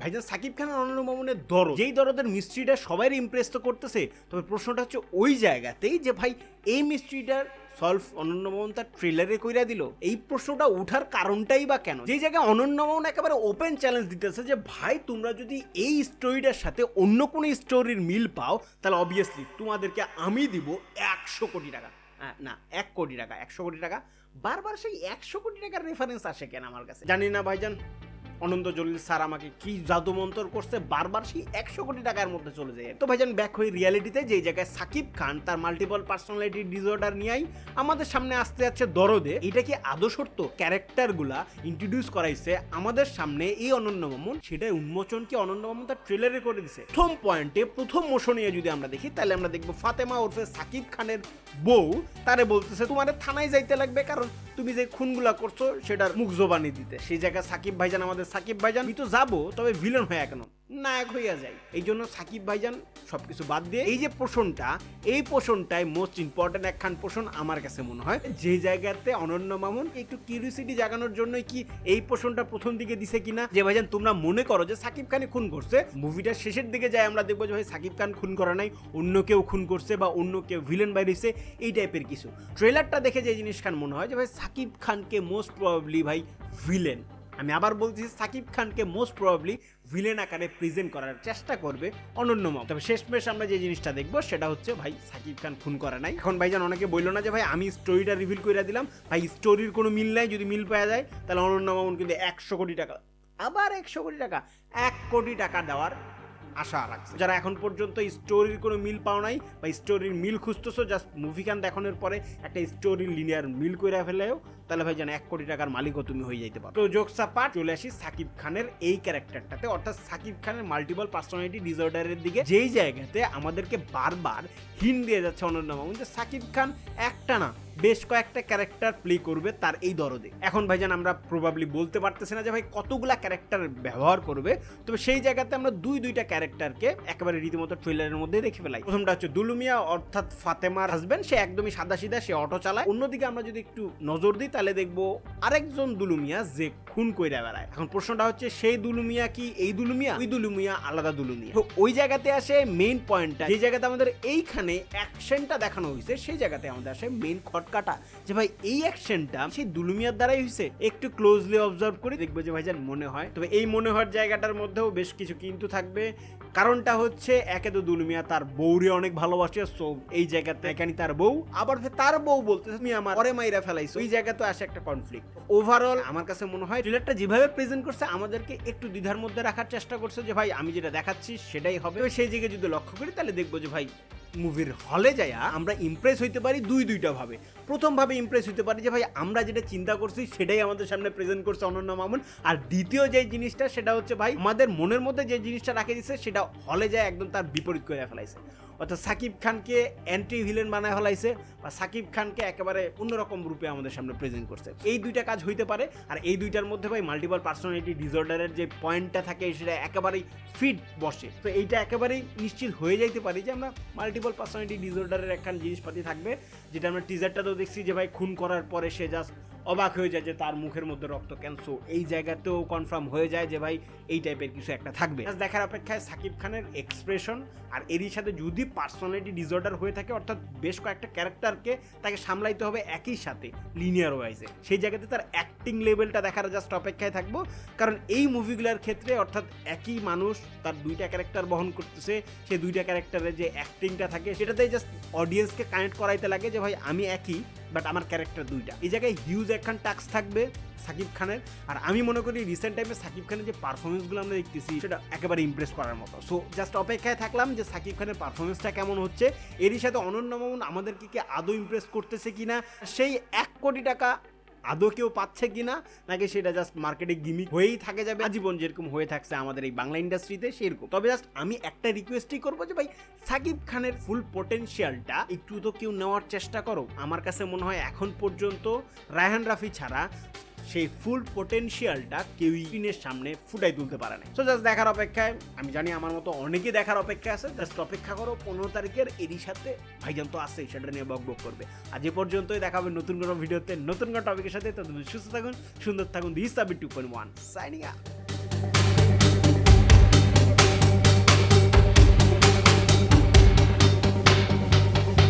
ভাইজান, সাকিব খান অনন্য মামুনের দরদ। যেই দরদের মিস্ট্রিটা সবাই ইমপ্রেস তো করতেছে, তবে প্রশ্নটা হচ্ছে ওই জায়গাতেই যে ভাই এই মিস্ট্রিটার সলভ অনন্য মামুন তার ট্রেলারে কইরা দিল। এই প্রশ্নটা উঠার কারণটাই বা কেন? যে জায়গায় অনন্য মামুন একেবারে ওপেন চ্যালেঞ্জ দিতেছে যে, ভাই, তোমরা যদি এই স্টোরিটার সাথে অন্য কোনো স্টোরির মিল পাও, তাহলে অবভিয়াসলি তোমাদেরকে আমি দিব একশো কোটি টাকা। না, এক কোটি টাকা, একশো কোটি টাকা। বারবার সেই একশো কোটি টাকার রেফারেন্স আসে কেন আমার কাছে? জানি না ভাইজান। অনন্ত জলিল স্যার আমাকে কি জাদু মন্তর করছে? বারবার সেই একশো কোটি টাকার মধ্যে চলে যায়। তো ভাইজান ব্যাক হয়ে রিয়ালিটিতে যে জায়গায় সাকিব খান তার মাল্টিপল পার্সোনালিটি ডিসঅর্ডার নিয়েই আমাদের সামনে আসতে যাচ্ছে দরদে। এটা কি আদৌ সত্য ক্যারেক্টারগুলা ইন্ট্রোডিউস করাইছে আমাদের সামনে এই অনন্য মামুন। সেটাই উন্মোচন কি অনন্য মামুন তার ট্রেলারে করে দিছে। প্রথম পয়েন্টে প্রথম মোশনে যদি আমরা দেখি, তাহলে আমরা দেখব ফাতেমা ওরফে সাকিব খানের বউ। তারে বলতেছে, তোমার থানায় যাইতে লাগবে কারণ তুমি যে খুনগুলা করছ, সেটার মুখ জোবানি দিতে। সেই জায়গায় সাকিব ভাইজান, আমাদের সাকিব ভাইজান। আমি তো যাব, তবে ভিলেন হয়ে কেন নায়ক হইয়া যায়। এই জন্য সাকিব ভাইজান সবকিছু বাদ দিয়ে এই যে পোষণটা, এই পোষণটাই মোস্ট ইম্পর্টেন্ট একখান পোষণ আমার কাছে মনে হয়। যে জায়গাতে অনন্য মামুন একটু কিউরিসিটি জাগানোর জন্য কি এই পোষণটা প্রথম দিকে দিছে কিনা? যে ভাইজান, তোমরা মনে করো যে সাকিব খানে খুন করছে। মুভিটার শেষের দিকে যায়, আমরা দেখব যে ভাই সাকিব খান খুন করা নাই, অন্য কেউ খুন করছে বা অন্য কেউ ভিলেন বাইরেছে এই টাইপের কিছু। ট্রেলারটা দেখে যে জিনিস খান মনে হয় যে ভাই সাকিব খানকে মোস্ট প্রবাবলি ভাই ভিলেন আমি আবার বলছি, সাকিব খানকে মোস্ট প্রবাবলি ভিলেন আকারে প্রেজেন্ট করার চেষ্টা করবে অনন্য মাম। তবে শেষমেশ আমরা যে জিনিসটা দেখব, সেটা হচ্ছে ভাই, সাকিব খান খুন করে নাই। এখন ভাই ভাইজান অনেকে বলল না যে, ভাই, আমি স্টোরিটা রিভিল করে দিলাম। ভাই স্টোরির কোনো মিল নাই, যদি মিল পাওয়া যায়, তাহলে অনন্য মামুন কিন্তু একশো কোটি টাকা, আবার একশো কোটি টাকা, এক কোটি টাকা দেওয়ার আশা রাখছে। যারা এখন পর্যন্ত স্টোরির কোনো মিল পাও নাই, বা স্টোরির মিল খুঁজতেছো জাস্ট মুভি খান দেখানোর পরে একটা স্টোরির লিনিয়ার মিল করে ফেলেও তাহলে ভাই যেন এক কোটি টাকার মালিকও তুমি হয়ে যাইতে পারো। তো জোকসা পার্ট চলে আসি সাকিব খানের এই ক্যারেক্টারটাতে। অর্থাৎ সাকিব খানের মাল্টিপল পার্সোনালিটি ডিসঅর্ডারের দিকে। যেই জায়গাতে আমাদেরকে বারবার হিন দিয়ে যাচ্ছে অনন্য মামুন যে সাকিব খান একটা না, বেশ কয়েকটা ক্যারেক্টার প্লে করবে তার এই দরদে। এখন ভাই ভাইজান, আমরা প্রবাবলি বলতে পারতেছি না যে ভাই কতগুলা ক্যারেক্টার ব্যবহার করবে। তবে সেই জায়গাতে আমরা দুই দুইটা ক্যারেক্টারকে একেবারে রীতিমতো ট্রেলারের মধ্যে দেখে ফেলাই। প্রথমটা হচ্ছে দুলুমিয়া, অর্থাৎ ফাতেমার হাজবেন্ড সে একদমই সাদা সিধা সে অটো চালায়। অন্যদিকে আমরা যদি একটু নজর দিই তাহলে দেখব আরেকজন দুলুমিয়া যে খুন কইরা বেড়ায়। এখন প্রশ্নটা হচ্ছে, সেই দুলুমিয়া কি এই দুলুমিয়া? ওই দুলুমিয়া আলাদা দুলুমিয়া। তো ওই জায়গাতে আসে মেইন পয়েন্টটা যে জায়গাতে আমাদের এইখানে অ্যাকশনটা দেখানো হয়েছে সেই জায়গাতে আমাদের আসে মেইন খটকাটা। যে ভাই, এই অ্যাকশনটা সেই দুলুমিয়ার দ্বারাই হয়েছে একটু ক্লোজলি অবজার্ভ করে দেখব যে ভাইজান মনে হয়। তবে এই মনে হওয়ার জায়গাটার মধ্যেও বেশ কিছু কিন্তু থাকবে। কারণটা হচ্ছে, একে তো দুলুমিয়া তার বউরে অনেক ভালোবাসে সো এই জায়গাতে এখানে তার বউ। আবার তার বউ বলতে তুমি আমার পরে মাইরা ফেলাইছো। ওই জায়গাতে আসে একটা কনফ্লিক্ট ওভারঅল আমার কাছে মনে হয় ট্রেলারটা যেভাবে প্রেজেন্ট করছে, আমাদেরকে একটু দ্বিধার মধ্যে রাখার চেষ্টা করছে যে, ভাই, আমি যেটা দেখাচ্ছি সেটাই হবে। সেই জায়গায় যদি লক্ষ্য করি, তাহলে দেখব যে, ভাই মুভির হলে যায়া আমরা ইমপ্রেস হইতে পারি দুই দুইটা ভাবে। প্রথম ভাবে ইমপ্রেস হইতে পারি যে, ভাই, আমরা যেটা চিন্তা করছি সেটাই আমাদের সামনে প্রেজেন্ট করছে অনন্য মামুন। আর দ্বিতীয় যে জিনিসটা, সেটা হচ্ছে, ভাই, আমাদের মনের মধ্যে যে জিনিসটা রাখে দিচ্ছে, সেটা হলে যায় একদম তার বিপরীত করে ফেলাইছে। অর্থাৎ সাকিব খানকে অ্যান্টি ভিলেন বানায় ফেলাইছে বা সাকিব খানকে একেবারে অন্যরকম রূপে আমাদের সামনে প্রেজেন্ট করছে। এই দুইটা কাজ হইতে পারে, আর এই দুইটার মধ্যে ভাই মাল্টিপল পার্সোনালিটি ডিসঅর্ডারের যে পয়েন্টটা থাকে, সেটা একেবারেই ফিট বসে। তো এইটা একেবারেই নিশ্চিত হয়ে যাইতে পারি যে আমরা মাল্টিপল পার্সোনালিটি ডিসঅর্ডারের একখান জিনিসপাতি থাকবে, যেটা আমরা টিজারটাতেও দেখছি যে ভাই খুন করার পরে সে জাস্ট অবাক হয়ে যায় যে তার মুখের মধ্যে রক্ত ক্যান্সো এই জায়গাতেও কনফার্ম হয়ে যায় যে ভাই, এই টাইপের কিছু একটা থাকবে। দেখার অপেক্ষায় সাকিব খানের এক্সপ্রেশন আর এরই সাথে যদি পার্সোনালিটি ডিসঅর্ডার হয়ে থাকে, অর্থাৎ বেশ কয়েকটা ক্যারেক্টারকে তাকে সামলাইতে হবে একই সাথে লিনিয়ার ওয়াইজে সেই জায়গাতে তার অ্যাক্টিং লেভেলটা দেখার জাস্ট অপেক্ষায় থাকব। কারণ এই মুভিগুলোর ক্ষেত্রে, অর্থাৎ একই মানুষ তার দুইটা ক্যারেক্টার বহন করতেছে, সেই দুইটা ক্যারেক্টারের যে অ্যাক্টিংটা থাকে, সেটাতেই জাস্ট অডিয়েন্সকে কানেক্ট করাইতে লাগে যে ভাই, আমি একই। বাট আমার ক্যারেক্টার দুইটা। এই জায়গায় হিউজ একখান টাক্স থাকবে, সাকিব খানের, আর আমি মনে করি রিসেন্ট টাইমে সাকিব খানের যে পারফরমেন্সগুলো আমরা দেখতেছি, সেটা একেবারে ইমপ্রেস করার মতো। সো জাস্ট অপেক্ষায় থাকলাম যে সাকিব খানের পারফরমেন্সটা কেমন হচ্ছে। এরই সাথে অনন্য মামুন আমাদেরকে কি আদৌ ইমপ্রেস করতেছে কি না সেই এক কোটি টাকা আদৌ কেউ পাচ্ছে কিনা, নাকি সেটা জাস্ট মার্কেটে গিমি হয়েই থাকে যাবে। আজীবন যেরকম হয়ে থাকছে আমাদের এই বাংলা ইন্ডাস্ট্রিতে সেরকম। তবে জাস্ট আমি একটা রিকোয়েস্টই করব যে, ভাই, সাকিব খানের ফুল পোটেনশিয়ালটা একটু তো কেউ নেওয়ার চেষ্টা করো। আমার কাছে মনে হয় এখন পর্যন্ত রায়হান রাফি ছাড়া সেই ফুল পোটেনশিয়ালটা কেউ স্ক্রিনের সামনে ফুটাই তুলতে পারে না সো জাস্ট দেখার অপেক্ষায়, আমি জানি আমার মতো অনেকে দেখার অপেক্ষা আছে জাস্ট অপেক্ষা করো, পনেরো তারিখের এরই সাথে ভাইজান তো আসে সেটা নিয়ে বক বক করবে। আজ এ পর্যন্তই দেখাবে নতুন কোনো ভিডিওতে, নতুন কোনো টপিকের সাথে, ততদিন সুস্থ থাকুন, সুন্দর থাকুন দিস সাবিট টু পয়েন্ট ওয়ান সাইনিং